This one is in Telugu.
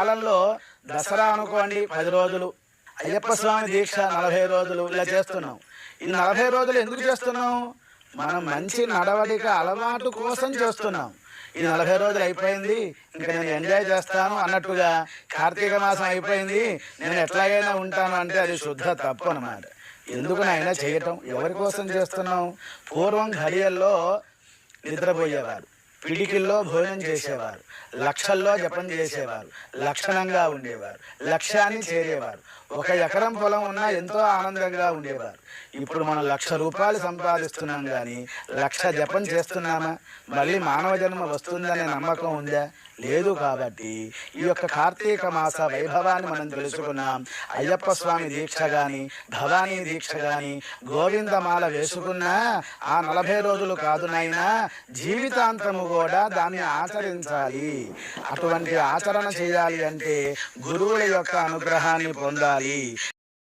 కాలంలో దసరా అనుకోండి పది రోజులు అయ్యప్ప స్వామి దీక్ష నలభై రోజులు ఇలా చేస్తున్నాం. ఈ నలభై రోజులు ఎందుకు చేస్తున్నాం? మనం మంచి నడవడిక అలవాటు కోసం చేస్తున్నాం. ఈ నలభై రోజులు అయిపోయింది ఇంకా నేను ఎంజాయ్ చేస్తాను అన్నట్టుగా కార్తీక మాసం అయిపోయింది నేను ఎట్లాగైనా ఉంటాను అంటే అది శుద్ధ తప్పు అన్నమాట. ఎందుకు నాయన చేయటం? ఎవరి కోసం చేస్తున్నాం? పూర్వం ఘడియల్లో నిద్రపోయేవారు. పిడికిల్లో భోజనం చేసేవారు. లక్షల్లో జపం చేసేవారు. లక్షణంగా ఉండేవారు. లక్ష్యాన్ని చేరేవారు. ఒక ఎకరం పొలం ఉన్నా ఎంతో ఆనందంగా ఉండేవారు. ఇప్పుడు మనం లక్ష రూపాయలు సంపాదిస్తున్నాం కానీ లక్ష జపం చేస్తున్నామా? మళ్ళీ మానవ జన్మ వస్తుందనే నమ్మకం ఉందా? లేదు కాబట్టి ఈ యొక్క కార్తీక మాస వైభవాన్ని మనం తెలుసుకున్నాం. అయ్యప్ప స్వామి దీక్ష గాని భవానీ దీక్ష గాని గోవిందమాల వేసుకున్నా ఆ నలభై రోజులు కాదు నైనా జీవితాంతము కూడా దాన్ని ఆచరించాలి. అటువంటి ఆచరణ చేయాలి అంటే గురువుల యొక్క అనుగ్రహాన్ని పొందాలి.